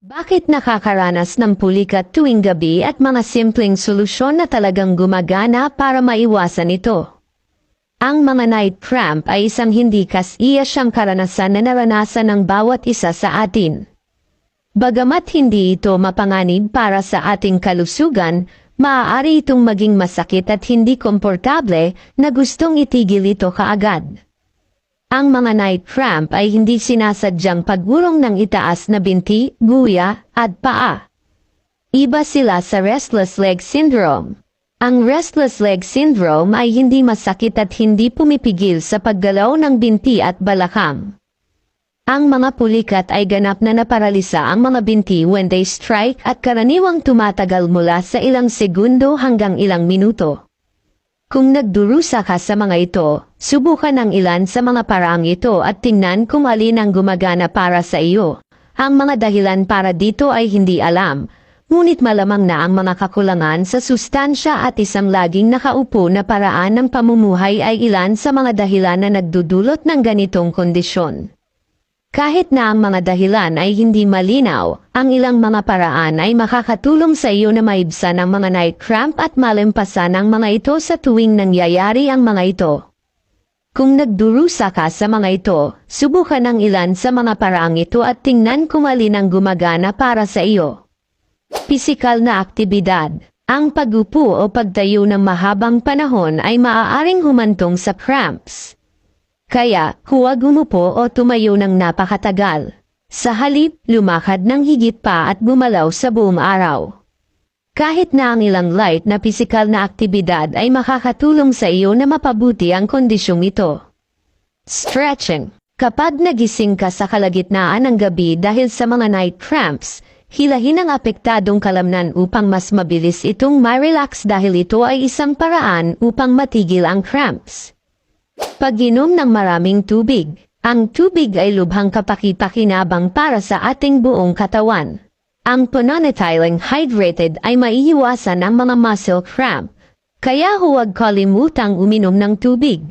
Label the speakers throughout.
Speaker 1: Bakit nakakaranas ng pulikat tuwing gabi at mga simpleng solusyon na talagang gumagana para maiwasan ito? Ang mga night cramp ay isang hindi kas-iya siyang karanasan na naranasan ng bawat isa sa atin. Bagamat hindi ito mapanganib para sa ating kalusugan, maaari itong maging masakit at hindi komportable na gustong itigil ito kaagad. Ang mga night cramp ay hindi sinasadyang pagurong ng itaas na binti, guya, at paa. Iba sila sa restless leg syndrome. Ang restless leg syndrome ay hindi masakit at hindi pumipigil sa paggalaw ng binti at balakang. Ang mga pulikat ay ganap na naparalisa ang mga binti when they strike at karaniwang tumatagal mula sa ilang segundo hanggang ilang minuto. Kung nagdurusa ka sa mga ito, subukan ang ilan sa mga paraang ito at tingnan kung alin ang gumagana para sa iyo. Ang mga dahilan para dito ay hindi alam, ngunit malamang na ang mga kakulangan sa sustansya at isang laging nakaupo na paraan ng pamumuhay ay ilan sa mga dahilan na nagdudulot ng ganitong kondisyon. Kahit na ang mga dahilan ay hindi malinaw, ang ilang mga paraan ay makakatulong sa iyo na maibsan ang mga night cramp at malimpasan ang mga ito sa tuwing nangyayari ang mga ito. Kung nagdurusa ka sa mga ito, subukan ang ilan sa mga paraang ito at tingnan kung alin ang gumagana para sa iyo. Pisikal na aktibidad. Ang pagupo o pagtayo ng mahabang panahon ay maaaring humantong sa cramps. Kaya, huwag umupo o tumayo ng napakatagal. Sa halip, lumakad ng higit pa at gumalaw sa buong araw. Kahit na ang ilang light na pisikal na aktibidad ay makakatulong sa iyo na mapabuti ang kondisyong ito. Stretching. Kapag nagising ka sa kalagitnaan ng gabi dahil sa mga night cramps, hilahin ang apektadong kalamnan upang mas mabilis itong ma-relax dahil ito ay isang paraan upang matigil ang cramps. Pag-inom ng maraming tubig. Ang tubig ay lubhang kapaki-pakinabang para sa ating buong katawan. Ang pananatiling hydrated ay maiiwasan ang mga muscle cramp. Kaya huwag kalimutang uminom ng tubig.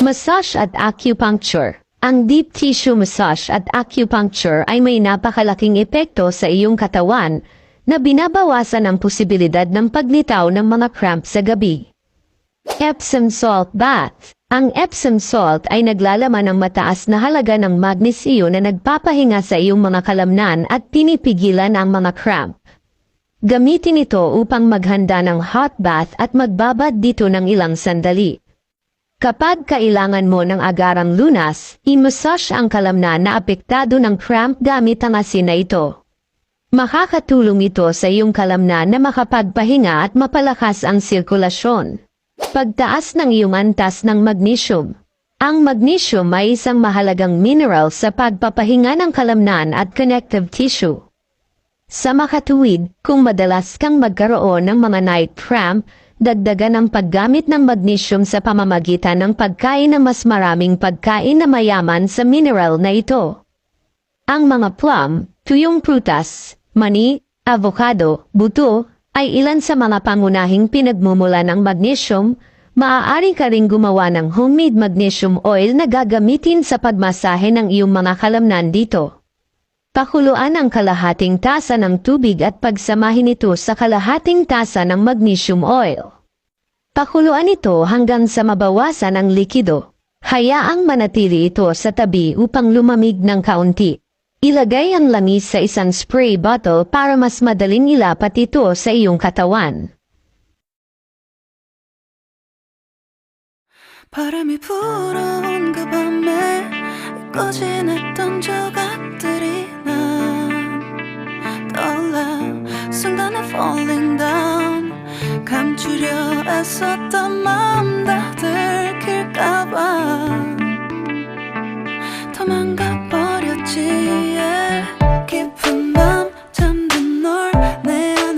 Speaker 1: Massage at acupuncture. Ang deep tissue massage at acupuncture ay may napakalaking epekto sa iyong katawan na binabawasan ang posibilidad ng paglitaw ng mga cramp sa gabi. Epsom salt bath. Ang Epsom salt ay naglalaman ng mataas na halaga ng magnesyo na nagpapahinga sa iyong mga kalamnan at pinipigilan ang mga cramp. Gamitin ito upang maghanda ng hot bath at magbabad dito ng ilang sandali. Kapag kailangan mo ng agarang lunas, i-massage ang kalamnan na apektado ng cramp gamit ang asin na ito. Makakatulong ito sa iyong kalamnan na makapagpahinga at mapalakas ang sirkulasyon. Pagtaas ng iyong antas ng magnesium. Ang magnesium ay isang mahalagang mineral sa pagpapahinga ng kalamnan at connective tissue. Sa makatuwid, kung madalas kang magkaroon ng mga night cramp, dagdagan ang paggamit ng magnesium sa pamamagitan ng pagkain ng mas maraming pagkain na mayaman sa mineral na ito. Ang mga plum, tuyong prutas, mani, avocado, buto, ay ilan sa mga pangunahing pinagmumula ng magnesium, maaari ka ring gumawa ng homemade magnesium oil na gagamitin sa pagmasahe ng iyong mga kalamnan dito. Pakuluan ang kalahating tasa ng tubig at pagsamahin ito sa kalahating tasa ng magnesium oil. Pakuluan ito hanggang sa mabawasan ang likido. Hayaang manatili ito sa tabi upang lumamig ng kaunti. Ilagay ang langis sa isang spray bottle para mas madaling ilapat ito sa iyong katawan.
Speaker 2: 바람이 불어온 그 밤에 잊고 지냈던 조각들이 난 떠올라 순간에 falling down 감추려 애썼던 마음 다 들킬까봐 도망가